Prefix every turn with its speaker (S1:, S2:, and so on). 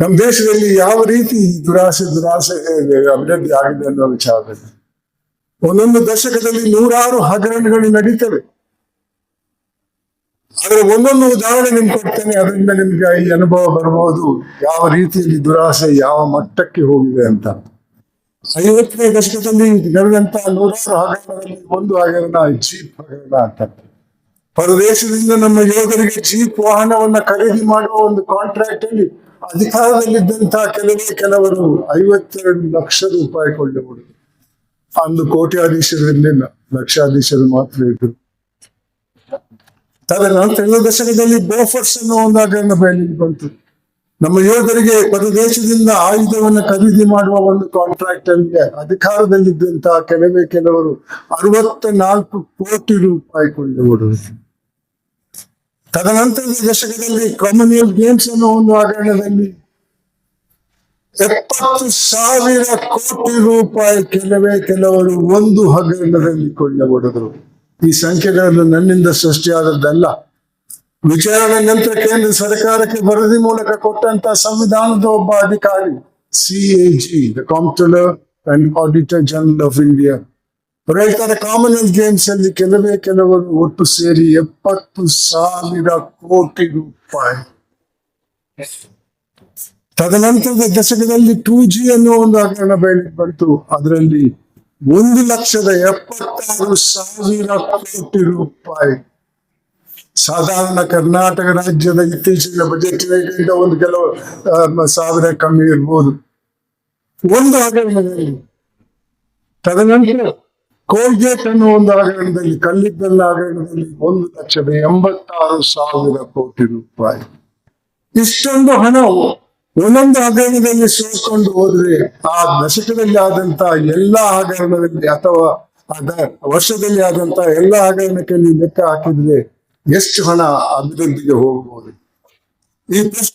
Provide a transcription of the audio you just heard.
S1: ನಮ್ಮ ದೇಶದಲ್ಲಿ ಯಾವ ರೀತಿ ದುರಾಸೆ ದುರಾಸೆ ಅಭಿವೃದ್ಧಿ ಆಗಿದೆ ಅನ್ನೋ ವಿಚಾರದಲ್ಲಿ ಒಂದೊಂದು ದಶಕದಲ್ಲಿ ನೂರಾರು ಹಗರಣಗಳು ನಡೀತವೆ. ಆದರೆ ಒಂದೊಂದು ಉದಾಹರಣೆ ನಿಮ್ಗೆ ಕೊಡ್ತೇನೆ, ಅದರಿಂದ ನಿಮ್ಗೆ ಈ ಅನುಭವ ಬರಬಹುದು ಯಾವ ರೀತಿಯಲ್ಲಿ ದುರಾಸೆ ಯಾವ ಮಟ್ಟಕ್ಕೆ ಹೋಗಿದೆ ಅಂತ. ಐವತ್ತನೇ ದಶಕದಲ್ಲಿ ನಡೆದಂತ ನೂರಾರು ಹಗರಣದಲ್ಲಿ ಒಂದು ಹಗರಣ, ಜೀಪ್ ಹಗರಣ ಅಂತ. ಪರದೇಶದಿಂದ ನಮ್ಮ ಯೋಧರಿಗೆ ಜೀಪ್ ವಾಹನವನ್ನ ಖರೀದಿ ಮಾಡುವ ಒಂದು ಕಾಂಟ್ರಾಕ್ಟ್ ಅಲ್ಲಿ ಅಧಿಕಾರದಲ್ಲಿದ್ದಂತಹ ಕೆಲವೇ ಕೆಲವರು ಐವತ್ತೆರಡು ಲಕ್ಷ ರೂಪಾಯಿ ಕೊಳ್ಳಬಹುದು ಅಂದು ಕೋಟ್ಯಾಧೀಶರಿರಲಿಲ್ಲ ಲಕ್ಷಾಧೀಶರು ಮಾತ್ರ ಇದ್ರು. ತದನಂತರ ದಶಕದಲ್ಲಿ ಬೋಫರ್ಸ್ ಅನ್ನೋ ಒಂದು ಹಗರಣ ಬಯಲಿಗೆ ಬಂತು. ನಮ್ಮ ಯೋಧರಿಗೆ ಪರದೇಶದಿಂದ ಆಯುಧವನ್ನು ಖರೀದಿ ಮಾಡುವ ಒಂದು ಕಾಂಟ್ರಾಕ್ಟ್ ಅಲ್ಲಿ ಅಧಿಕಾರದಲ್ಲಿದ್ದಂತಹ ಕೆಲವೇ ಕೆಲವರು ಅರವತ್ತ ನಾಲ್ಕು ಕೋಟಿ ರೂಪಾಯಿ ಕೊಳ್ಳಬಹುದು ತದನಂತರದ ದಶಕದಲ್ಲಿ ಕಾಮನ್ವೆಲ್ತ್ ಗೇಮ್ಸ್ ಅನ್ನೋ ಒಂದು ಹಗರಣದಲ್ಲಿ ಎಪ್ಪತ್ತು ಸಾವಿರ ಕೋಟಿ ರೂಪಾಯಿ ಕೆಲವೇ ಕೆಲವರು ಒಂದು ಹಗರಣದಲ್ಲಿ ಹೊಡೆದರು. ಈ ಸಂಖ್ಯೆಗಳನ್ನು ನನ್ನಿಂದ ಸೃಷ್ಟಿಯಾದದ್ದಲ್ಲ. ವಿಚಾರಣೆ ನಂತರ ಕೇಂದ್ರ ಸರ್ಕಾರಕ್ಕೆ ವರದಿ ಮೂಲಕ ಕೊಟ್ಟಂತ ಸಂವಿಧಾನದ ಒಬ್ಬ ಅಧಿಕಾರಿ CAG the comptroller and auditor general of India common Commonwealth Games ಅಲ್ಲಿ ಕೆಲವೇ ಕೆಲವರು ಒಟ್ಟು ಸೇರಿ ಎಪ್ಪತ್ತು ಸಾವಿರ ಕೋಟಿ ರೂಪಾಯಿ. ತದನಂತರದ ದಶಕದಲ್ಲಿ ಟೂ ಜಿ ಅನ್ನುವ ಒಂದು ಹಗರಣ ಬೆಳೆ ಬಂತು. ಅದರಲ್ಲಿ ಒಂದು ಲಕ್ಷದ ಎಪ್ಪತ್ತಾರು ಸಾವಿರ ಕೋಟಿ ರೂಪಾಯಿ. ಸಾಧಾರಣ ಕರ್ನಾಟಕ ರಾಜ್ಯದ ಇತ್ತೀಚಿನ ಬಜೆಟ್ ಒಂದು ಕೆಲವು ಸಾವಿರ ಕಮ್ಮಿ ಇರ್ಬೋದು. ಒಂದು ಹಗರಣದಲ್ಲಿ ತದನಂತರ ಕೋಲ್ಗೇಟ್ ಅನ್ನೋ ಒಂದು ಹಗರಣದಲ್ಲಿ ಕಲ್ಲಿದ್ದಲ್ಲ ಹಗರಣದಲ್ಲಿ ಒಂದು ಲಕ್ಷದ ಎಂಬತ್ತಾರು ಸಾವಿರ ಕೋಟಿ ರೂಪಾಯಿ. ಇಷ್ಟೊಂದು ಹಣ ಒಂದೊಂದು ಹಗರಣದಲ್ಲಿ ಸೇರ್ಕೊಂಡು ಹೋದ್ರೆ ಆ ದಶಕದಲ್ಲಿ ಆದಂತ ಎಲ್ಲಾ ಹಗರಣದಲ್ಲಿ ಅಥವಾ ಅದ ವರ್ಷದಲ್ಲಿ ಆದಂತ ಎಲ್ಲಾ ಹಗರಣಕ್ಕೆ ಲೆಕ್ಕ ಹಾಕಿದ್ರೆ ಎಷ್ಟು ಹಣ ಅಭಿವೃದ್ಧಿಗೆ ಹೋಗಬಹುದು ಈ ಪ್ರಶ್ನೆ